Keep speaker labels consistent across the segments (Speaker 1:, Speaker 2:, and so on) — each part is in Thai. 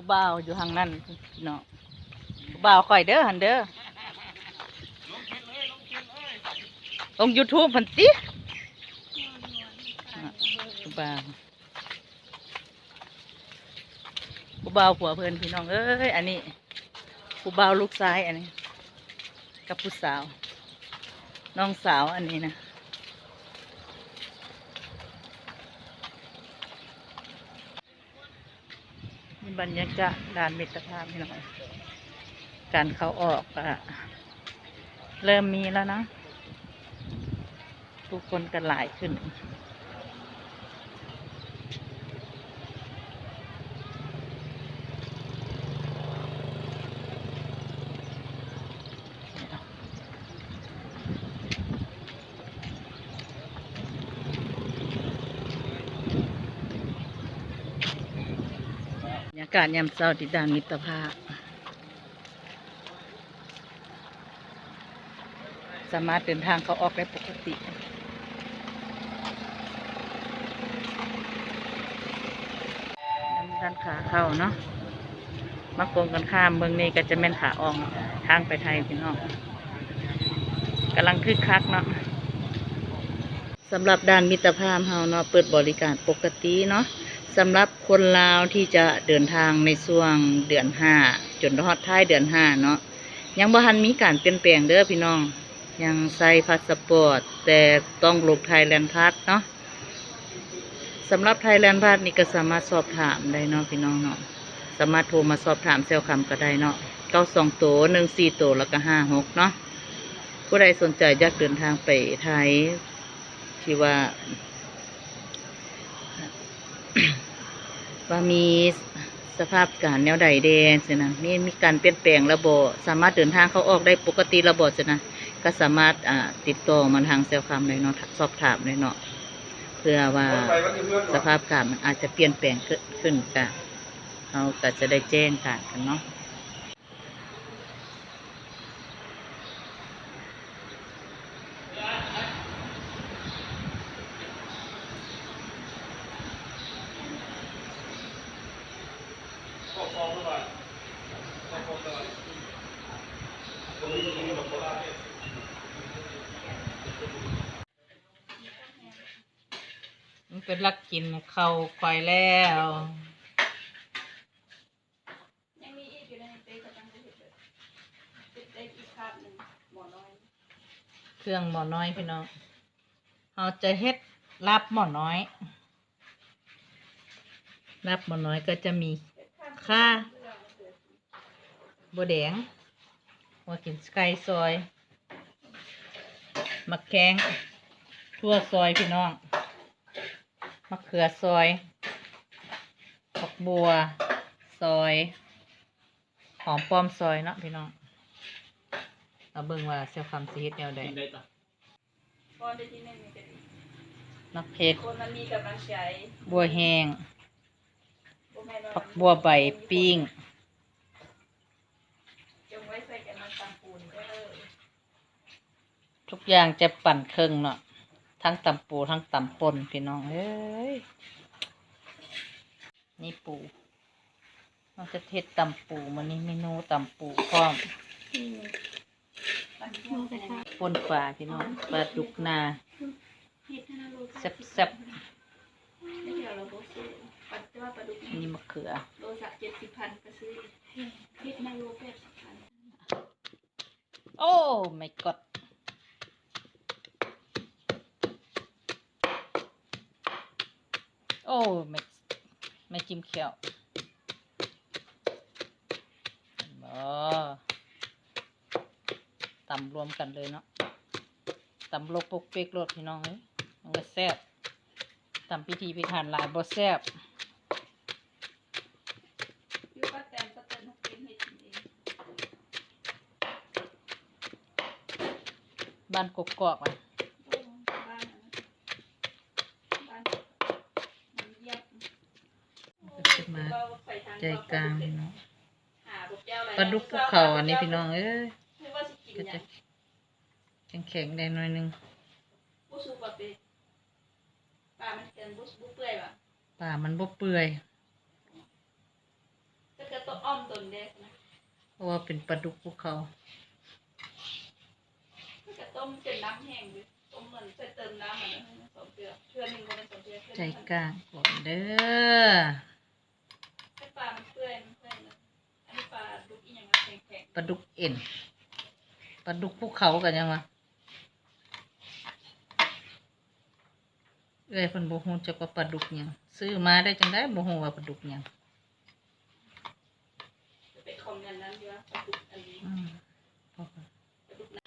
Speaker 1: ผู้บ่าวอยู่ทางนั้นพี่น้องผู้บ่าวข่อยเด้อหันเด้อลงยูทูบพันติผู้บ่าวผู้บ่าวผัวเพื่อนพี่น้องเอ้ยอันนี้ผู้บ่าวลูกซ้ายอันนี้ กับผู้สาว น้องสาวอันนี้นะ บรรยากาศด่านมิตรภาพพี่น้องการเขาออกอะเริ่มมีแล้วนะ ทุกคนกันหลายขึ้นากาศยามเช้าที่ดานมิตรภาพ สามารถเดินทางเขาออกได้ปกติด้านขาเข้าเนาะมาโกงกันข้ามเมืองนี้ก็จะแม่นขาออกทางไปไทยพี่น้องกำลังคึกคักเนาะสำหรับด้านมิตรภาพเฮาเนาะเปิดบริการปกติเนาะ สำหรับคนลาวที่จะเดินทางในช่วงเดือนห้าจนฮอดท้ายเดือนห้าเนาะยังบ่ทันมีการเปลี่ยนแปลงเด้อพี่น้อง ยังใส่พาสปอร์ต แต่ต้องลงไทยแลนด์พาสเนาะสำหรับไทยแลนด์พาสนี่ก็สามารถสอบถามได้เนาะพี่น้องเนาะสามารถโทรมาสอบถามเซลลคำก็ได้เนาะเก้าสองโตหนึ่งสี่โตแล้วก็ห้าหกเนาะผู้ใดสนใจอยากเดินทางไปไทยที่ว่า ว่ามีสภาพการแนวใดแดงสินะมีมีการเปลี่ยนแปลงระบบสามารถเดินทางเขาออกได้ปกติระบบสินะก็สามารถอ่าติดต่อมาทางเซลล์คำเลยเนาะสอบถามเลยเนาะเพื่อว่าสภาพการมันอาจจะเปลี่ยนแปลงขึ้นขึ้นกันเขาก็จะได้แจ้งกันกันเนาะ เป็นลักกินเข้าควายแล้ว
Speaker 2: ยังมีอีกอยู่ในเต๊กจังเลยเต๊กอีกภาพหนึ่งหมอน้อย
Speaker 1: เครื่องหมอน้อยพี่น้องเราจะเฮ็ดลาบหมอน้อยลาบหมอน้อยก็จะมีค่าบัวแดงหัวกินไก่ซอยมะแขงทั่วซอยพี่น้อง มะเขือซอยผักบัว ซอย หอมป้อมซอยเนาะพี่น้องเอาเบิ่งว่าเซลคำสิเฮ็ดแนวใด
Speaker 2: พอนได้ที่หนึ่งนี่ก็ดี
Speaker 1: นักเฮ็ด
Speaker 2: คนมันมีกำลังใจ
Speaker 1: บัวแห้ง
Speaker 2: บ่แม่นว่า
Speaker 1: ผักบัวใบปิ้ง
Speaker 2: จงไว้ใส่กันมันตามปูนเด้อ
Speaker 1: ทุกอย่างจะปั่นเครื่องเนาะ ทั้งตำปูทั้งตำปนพี่น้องเอ้ยนี่ปูเราจะเทศตำปูมันนี้เมนูตำปูพร้อม
Speaker 2: ปน
Speaker 1: ปนฝาพี่น้องปลาดุกนาแซ่บ
Speaker 2: ไม่เดี๋ยวเราบ่ซื้อปัดแต่ว่าปลาดุก
Speaker 1: ๆนี่มะเขือ
Speaker 2: โลสักเจ็ดสิบพันก็ซื้อเฮ็ดน่ารู้แปดสิบพัน
Speaker 1: โอ้ไม่กดโอ้ ไม่ไม่จิ้มเขียวบอตำรวมกันเลยเนาะตำโลกปกเป๊กรสพี่น้องเอ้ยมันก็แซ่บตำพิธีพิธันหลายบ่แซ่บ
Speaker 2: อยู่ป้าแตนป้าแตนเขาเป็นเฮ็ดกินเอง
Speaker 1: บ้านกกอกอะ
Speaker 2: โอ้บ้านอันนั้นบ้านมันเยียบ
Speaker 1: ก็ขึ้นมา ใจกลางพี่น้อง
Speaker 2: หาลูกแก้วอะไร
Speaker 1: ปลาดุกภูเขาอันนี้พี่น้องเอ้ย
Speaker 2: ไม่ว่าสิกิน
Speaker 1: ก็
Speaker 2: หยั
Speaker 1: จะ
Speaker 2: ง
Speaker 1: แข็งๆได้หน่อยหนึง
Speaker 2: บุสูบะเปปลามันเกินบุสบุเปื่อยว่ะ
Speaker 1: ป่ามันบ่เปื่อย
Speaker 2: ถ้าเกิดตัวอ้อมตัวเด็กนะ
Speaker 1: เพราะว่าเป็นปลาดุกภูเขา
Speaker 2: มันจะต้มจนน้ำแห้งดิต้มเหมือนใส่เติมน้ำเหมือนนั้นนะสองเกลือเกลือหนึ่งก็เป็นสองเกลือเกลือ
Speaker 1: ใจ
Speaker 2: หนึ่ง
Speaker 1: กลางก่อนเด้อ
Speaker 2: ให้ ปลามันเปื่อยมันเปื่อยนะอันนี้ปลาดุกอีหยังแข็งแข็ง
Speaker 1: ปลาดุกเอ็นปลาดุกภูเขากันยังวะเอ้ยเพิ่นบ่ฮู้จักว่าปลาดุกหยังซื้อมาได้จังได๋บ่ฮู้ว่าปลาดุกหยัง
Speaker 2: ๆจะเป็นคอมกันนั้นอยู่ว่าปลาดุกอันนี้
Speaker 1: อืมพอก่อน
Speaker 2: ปลาดุกนะ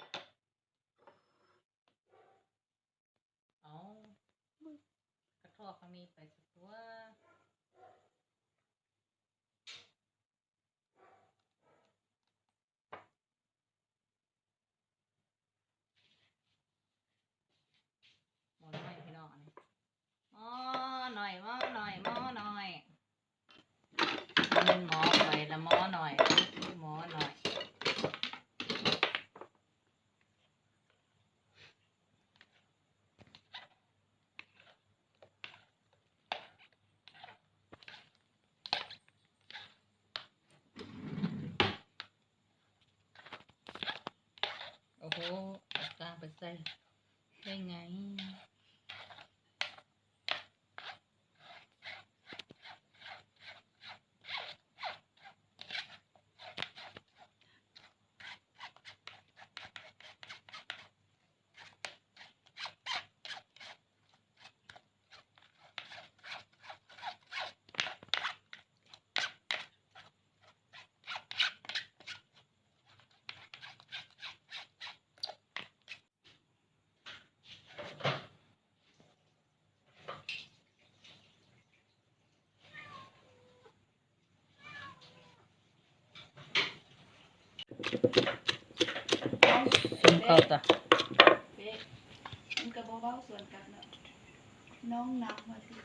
Speaker 1: เอากระทอข้างนี้ไปสักตัวหมอน้อยพี่น้องอันนี้หมอหน่อยหมอหน่อยหมอหน่อยมันเป็นหมอไปละหมอหน่อยหมอหน่อย โอ้โหเอา กลา ส่วนเข้าตา
Speaker 2: เป๊ะมันกระโบเบ้าส่วนกันเนาะน้องน้ำมาสิ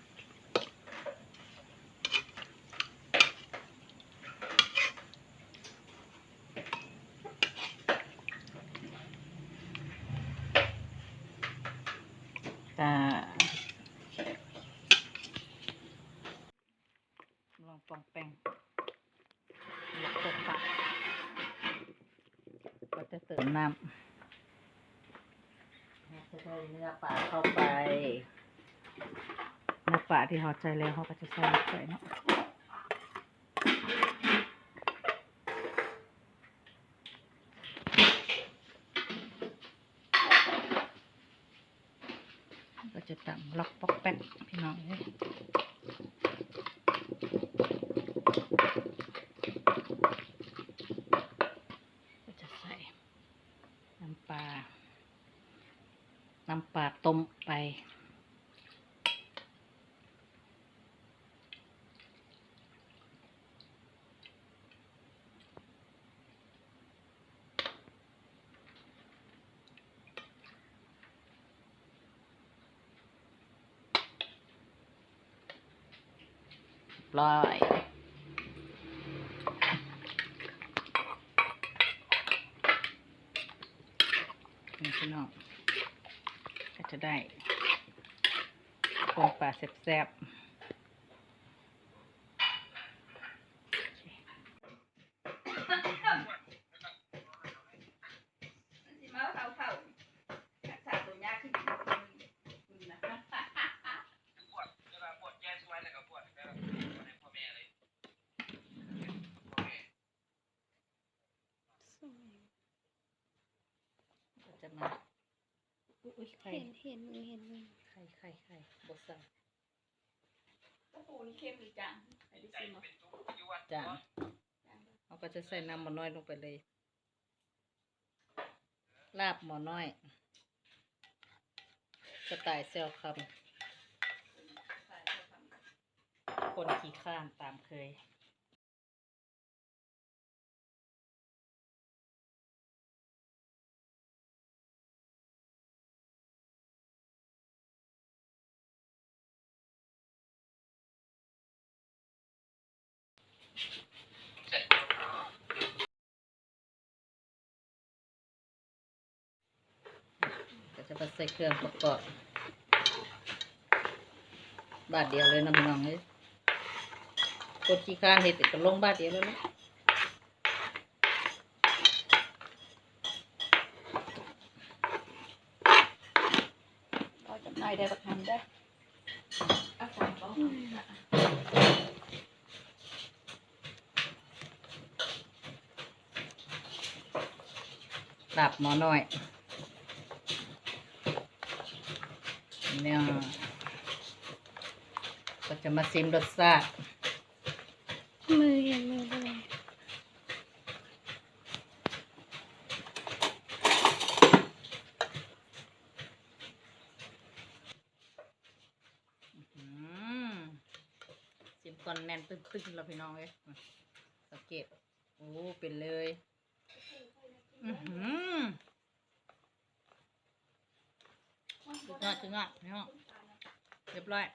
Speaker 1: ตาลองปองแป้งหลักตกปะก็จะเติ มน้ำจะใส่เนื้อปลาเข้าไป เนื้อปลาที่เขาใจแล้วเขาก็จะใส่ลงไปเนาะก็จะตำล็อกปอกแป๊กพี่น้องเลยก็จะใส่น้ำปลา น้ำปลาต้มไปปล่อยนี่พี่น้องก็ จะได้คนปลาแซ่บ
Speaker 2: นสิมาเผาเผารักษาตัวยากขึ้นคุณนะ
Speaker 3: ปวดเวลาปวดแก้ช่วยแล้วก็ปวดแล้วปวดให้พ่อแม่เลยพ่อแม่
Speaker 1: ๆก็จะมา อุ้ยไข่
Speaker 4: เห็นเห็นมือเห็นมือ
Speaker 1: ไข่ไข่ไข่บดสั่ง
Speaker 2: ตะปูนี่เข้มหรือจางไอ้ดิ
Speaker 3: ใจ
Speaker 2: ซิม
Speaker 3: เป็นทุกข์อยู่วัด
Speaker 1: จานเราก็จะใส่น้ำหมอน้อยลงไปเลย ลาบหมอน้อยสไตล์เซลคำคนขี้ข้านตามเคย ก็จะไปใส่เครื่องประกอบ บาทเดียวเลยน้ำน้องเลยกดขี้ข้านเห็ดก็ลงบาทเดียวแล้วนะ
Speaker 2: เราจับนได้ประคันได้อาสามสอง
Speaker 1: ลาบหมอน้อยเนี่ยก็จะมาซิมรสชาติ
Speaker 2: มือเย็นมือเลย
Speaker 1: อืมซิมก่อนแน่นตึ้งๆแล้วพี่น้องเอ้ยสังเกตโอ้เป็นเลย อือหือจุดยอดจุดยอดพี่น้องเรียบร้อย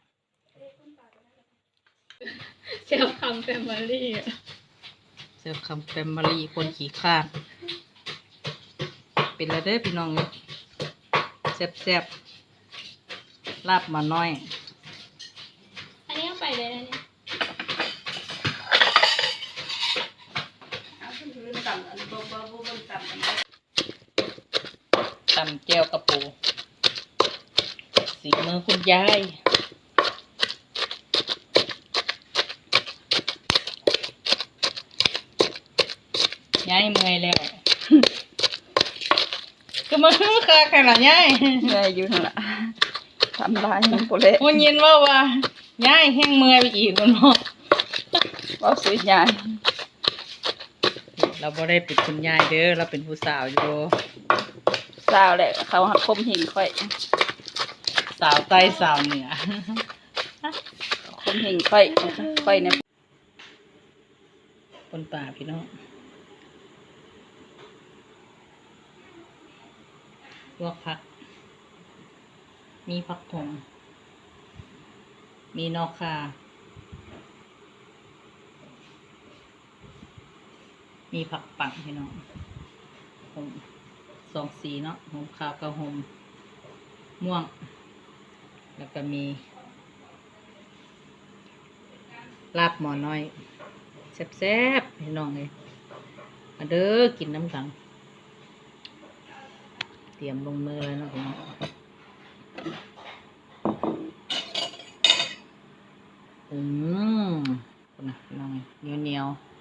Speaker 2: เชฟคำแฟมิลี่
Speaker 1: เสิร์ฟคำแฟมมารีคนขี่ข้านเป็นแล้วเด้อพี่น้องเลยแซ่บๆลาบมาน้อย
Speaker 2: อันนี้เอาไปเลยนะเนี่ยเอาขึ้นลืมต่ำอันเบอร์เบอร์เบอร์เบอร์ต่ำอันนี้
Speaker 1: ตำแจ่วกระปูสีมือคุณยายยายเมื่อยแล้วก็มาคือค่ะขนาดยาย
Speaker 2: เหนื่อยอยู่นั่นแหละทำลายมันโปเละ
Speaker 1: วันยินว่าว่ายายแห้งเมื่อยไปอีกคนเนาะ
Speaker 2: ว่าสุดยาย
Speaker 1: เราบ่ได้เป็นคุณยายเด้อเราเป็นผู้สาวอยู่
Speaker 2: สาวแหละเขาหักคมหิงค่อย
Speaker 1: สาวใต้สาวเหนือ
Speaker 2: คมหิงค่อยค่อยเนี่ย
Speaker 1: คนป่าพี่น้องลวกผัก มีผักผงมีนอกคามีผักปังพี่น้องผม สองสีเนาะหมขาวกับหมม่วง แล้วก็มี ลาบหมอน้อยแซ่บๆพี่น้องเลยมาเด้อกินน้ำกัน เตรียมลงมือแล้วนะพี่น้องอืมคุณนะพี่น้องเหนียวเหนียวๆ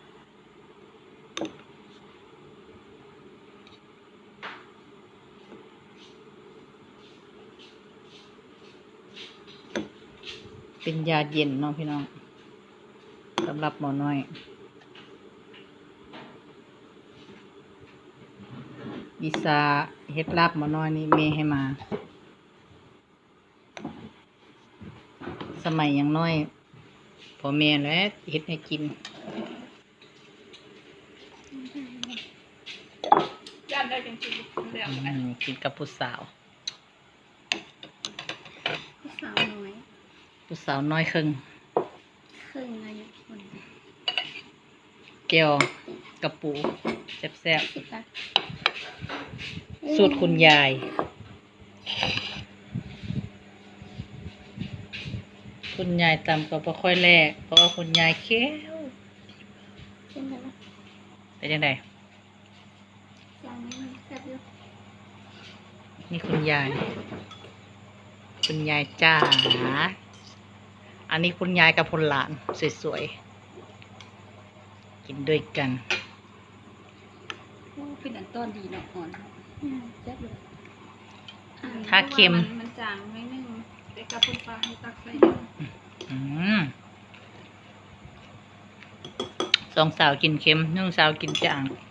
Speaker 1: เป็นยาเย็นเนาะพี่น้องสำหรับหมอน้อยวิซาเฮ็ดลาบหมอน้อยนี่เมย์ให้มา สมัยยังน้อยพอเมย์แล้วเฮ็ดให้กิน
Speaker 2: ย่านได้จริงๆเรื่อง
Speaker 1: อืมกินกับผู้สาว
Speaker 2: สาวน้อย
Speaker 1: ผู้สาวน้อยครึ่ง
Speaker 2: ครึ่งอายุคน
Speaker 1: แก้วกระปูแซ่บ
Speaker 2: สิบละ
Speaker 1: ๆสูตรคุณยาย คุณยายตำก็บ่ค่อยแลกเพราะว่าคุณยายเคี้ยว
Speaker 2: เป็นไงล่ะ
Speaker 1: เป็นยังไง
Speaker 2: อย่างนี้มันแซ่บอยู่
Speaker 1: นี่คุณยาย คุณยายจ้า อันนี้คุณยายกับพลหลาน สวยๆ กินด้วยกัน
Speaker 2: โอ้เป็นอันต้นดีเนาะอ่อนอืมแซ่บเลยอ่
Speaker 1: ถ้าเค็ม
Speaker 2: นมันจางไม่นึ่งแต่กับปุ่นปลาให้ตักใส่
Speaker 1: อืมสองสาวกินเค็มนึ่งสาวกินจาง
Speaker 2: อ